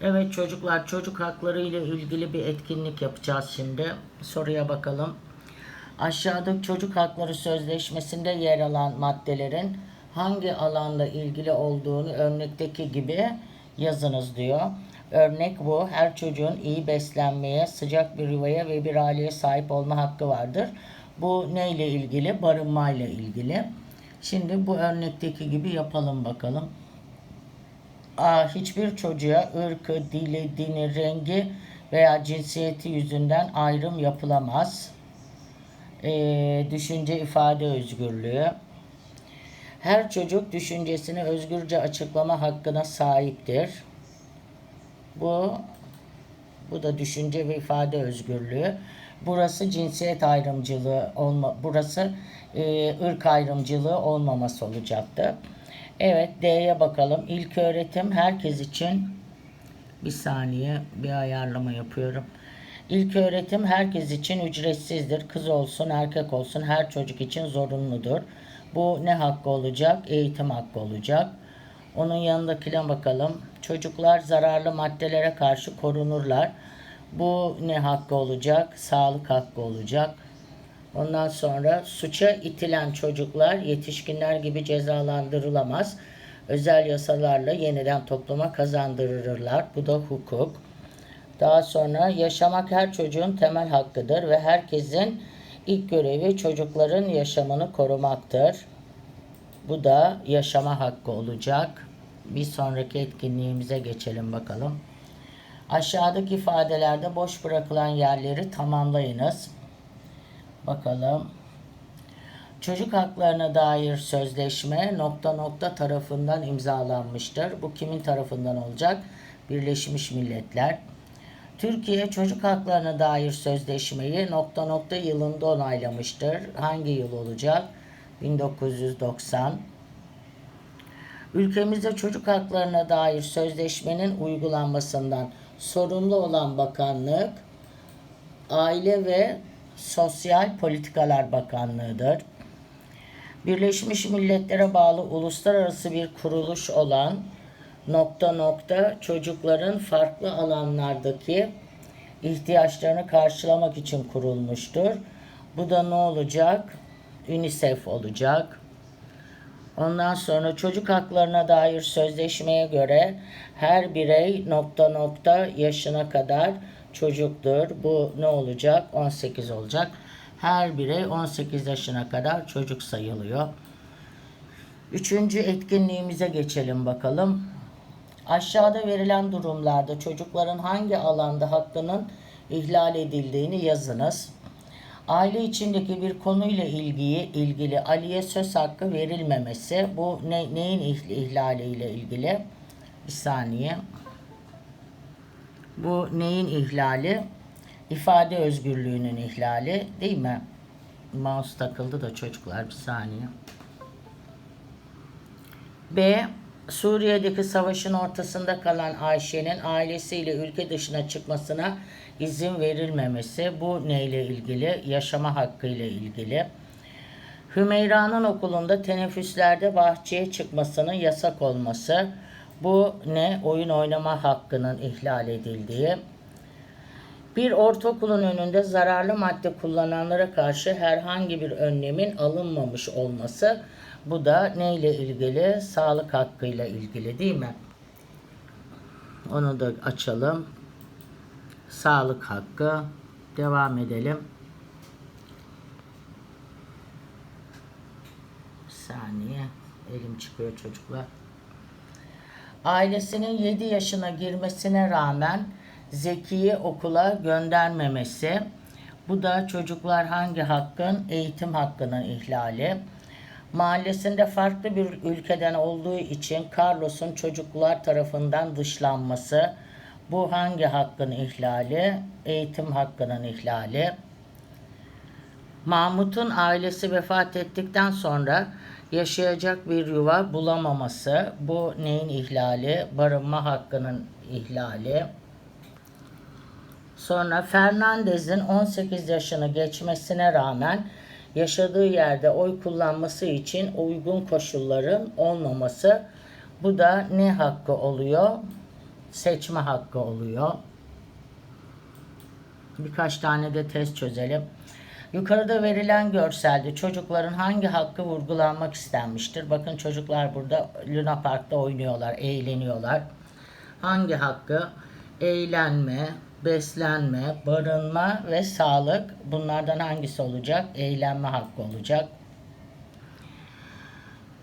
Evet çocuklar çocuk hakları ile ilgili bir etkinlik yapacağız şimdi. Soruya bakalım. Aşağıdaki çocuk hakları sözleşmesinde yer alan maddelerin hangi alanda ilgili olduğunu örnekteki gibi yazınız diyor. Örnek bu. Her çocuğun iyi beslenmeye, sıcak bir yuvaya ve bir aileye sahip olma hakkı vardır. Bu neyle ilgili? Barınmayla ilgili. Şimdi bu örnekteki gibi yapalım bakalım. Hiçbir çocuğa ırkı, dili, dini, rengi veya cinsiyeti yüzünden ayrım yapılamaz. Ee, düşünce ifade özgürlüğü. Her çocuk düşüncesini özgürce açıklama hakkına sahiptir. Bu bu da düşünce ve ifade özgürlüğü. Burası cinsiyet ayrımcılığı olma burası e, ırk ayrımcılığı olmaması olacaktı. Evet D'ye bakalım. İlk öğretim herkes için bir saniye bir ayarlama yapıyorum. İlk öğretim herkes için ücretsizdir. Kız olsun, erkek olsun her çocuk için zorunludur. Bu ne hakkı olacak? Eğitim hakkı olacak. Onun yanındakine bakalım. Çocuklar zararlı maddelere karşı korunurlar. Bu ne hakkı olacak? Sağlık hakkı olacak. Ondan sonra suça itilen çocuklar yetişkinler gibi cezalandırılamaz. Özel yasalarla yeniden topluma kazandırılırlar. Bu da hukuk. Daha sonra yaşamak her çocuğun temel hakkıdır ve herkesin ilk görevi çocukların yaşamını korumaktır. Bu da yaşama hakkı olacak. Bir sonraki etkinliğimize geçelim bakalım. Aşağıdaki ifadelerde boş bırakılan yerleri tamamlayınız. Bakalım. Çocuk haklarına dair sözleşme nokta nokta tarafından imzalanmıştır. Bu kimin tarafından olacak? Birleşmiş Milletler. Türkiye çocuk haklarına dair sözleşmeyi nokta nokta yılında onaylamıştır. Hangi yıl olacak? 1990. Ülkemizde çocuk haklarına dair sözleşmenin uygulanmasından sorumlu olan bakanlık Aile ve Sosyal Politikalar Bakanlığı'dır. Birleşmiş Milletler'e bağlı uluslararası bir kuruluş olan nokta nokta çocukların farklı alanlardaki ihtiyaçlarını karşılamak için kurulmuştur. Bu da ne olacak? UNICEF olacak. Ondan sonra çocuk haklarına dair sözleşmeye göre her birey nokta nokta yaşına kadar çocuktur. Bu ne olacak? 18 olacak. Her birey 18 yaşına kadar çocuk sayılıyor. Üçüncü etkinliğimize geçelim bakalım. Aşağıda verilen durumlarda çocukların hangi alanda hakkının ihlal edildiğini yazınız. Aile içindeki bir konuyla ilgili ilgili Ali'ye söz hakkı verilmemesi bu ne, neyin ihl- ihlaliyle ilgili? Bir saniye. Bu neyin ihlali? İfade özgürlüğünün ihlali değil mi? Mouse takıldı da çocuklar bir saniye. B. Suriye'deki savaşın ortasında kalan Ayşe'nin ailesiyle ülke dışına çıkmasına izin verilmemesi. Bu neyle ilgili? Yaşama hakkı ile ilgili. Hümeyra'nın okulunda teneffüslerde bahçeye çıkmasının yasak olması. Bu ne? Oyun oynama hakkının ihlal edildiği. Bir ortaokulun önünde zararlı madde kullananlara karşı herhangi bir önlemin alınmamış olması. Bu da neyle ilgili? Sağlık hakkıyla ilgili değil mi? Onu da açalım. Sağlık hakkı. Devam edelim. Bir saniye. Elim çıkıyor çocuklar. Ailesinin 7 yaşına girmesine rağmen Zeki'yi okula göndermemesi. Bu da çocuklar hangi hakkın? Eğitim hakkının ihlali. Mahallesinde farklı bir ülkeden olduğu için Carlos'un çocuklar tarafından dışlanması. Bu hangi hakkın ihlali? Eğitim hakkının ihlali. Mahmut'un ailesi vefat ettikten sonra yaşayacak bir yuva bulamaması. Bu neyin ihlali? Barınma hakkının ihlali. Sonra Fernandez'in 18 yaşını geçmesine rağmen yaşadığı yerde oy kullanması için uygun koşulların olmaması. Bu da ne hakkı oluyor? seçme hakkı oluyor. Birkaç tane de test çözelim. Yukarıda verilen görselde çocukların hangi hakkı vurgulanmak istenmiştir? Bakın çocuklar burada Luna Park'ta oynuyorlar, eğleniyorlar. Hangi hakkı? Eğlenme, beslenme, barınma ve sağlık. Bunlardan hangisi olacak? Eğlenme hakkı olacak.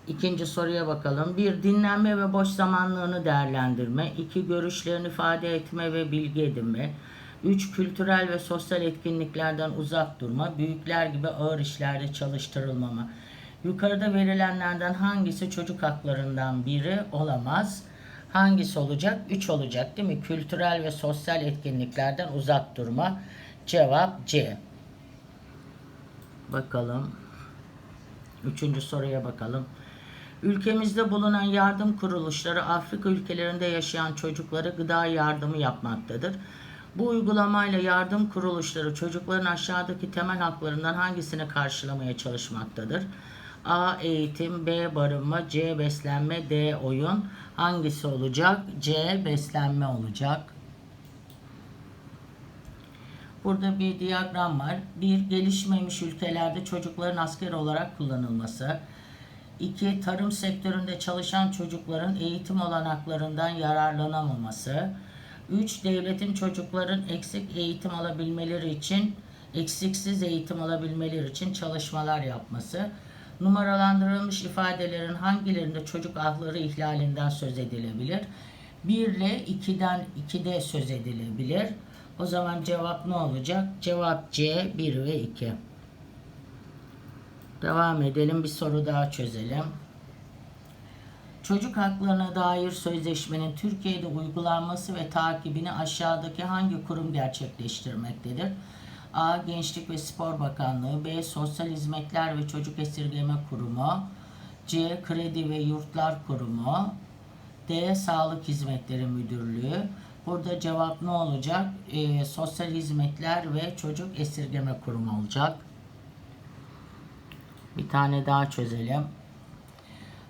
İkinci soruya bakalım. Bir, dinlenme ve boş zamanlarını değerlendirme. İki, görüşlerini ifade etme ve bilgi edinme. Üç, kültürel ve sosyal etkinliklerden uzak durma. Büyükler gibi ağır işlerde çalıştırılmama. Yukarıda verilenlerden hangisi çocuk haklarından biri olamaz? Hangisi olacak? Üç olacak değil mi? Kültürel ve sosyal etkinliklerden uzak durma. Cevap C. Bakalım. Üçüncü soruya bakalım. Ülkemizde bulunan yardım kuruluşları Afrika ülkelerinde yaşayan çocuklara gıda yardımı yapmaktadır. Bu uygulamayla yardım kuruluşları çocukların aşağıdaki temel haklarından hangisini karşılamaya çalışmaktadır? A. Eğitim B. Barınma C. Beslenme D. Oyun Hangisi olacak? C. Beslenme olacak. Burada bir diyagram var. Bir, gelişmemiş ülkelerde çocukların asker olarak kullanılması. İki, tarım sektöründe çalışan çocukların eğitim olanaklarından yararlanamaması. Üç, devletin çocukların eksik eğitim alabilmeleri için, eksiksiz eğitim alabilmeleri için çalışmalar yapması. Numaralandırılmış ifadelerin hangilerinde çocuk hakları ihlalinden söz edilebilir? 1 ile 2'den 2'de söz edilebilir. O zaman cevap ne olacak? Cevap C 1 ve 2. Devam edelim bir soru daha çözelim. Çocuk haklarına dair sözleşmenin Türkiye'de uygulanması ve takibini aşağıdaki hangi kurum gerçekleştirmektedir? A. Gençlik ve Spor Bakanlığı B. Sosyal Hizmetler ve Çocuk Esirgeme Kurumu C. Kredi ve Yurtlar Kurumu D. Sağlık Hizmetleri Müdürlüğü Burada cevap ne olacak? Ee, Sosyal Hizmetler ve Çocuk Esirgeme Kurumu olacak. Bir tane daha çözelim.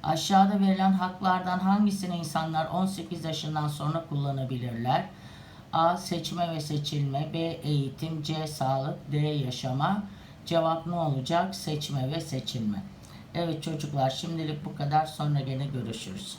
Aşağıda verilen haklardan hangisini insanlar 18 yaşından sonra kullanabilirler? A. Seçme ve seçilme. B. Eğitim. C. Sağlık. D. Yaşama. Cevap ne olacak? Seçme ve seçilme. Evet çocuklar şimdilik bu kadar. Sonra gene görüşürüz.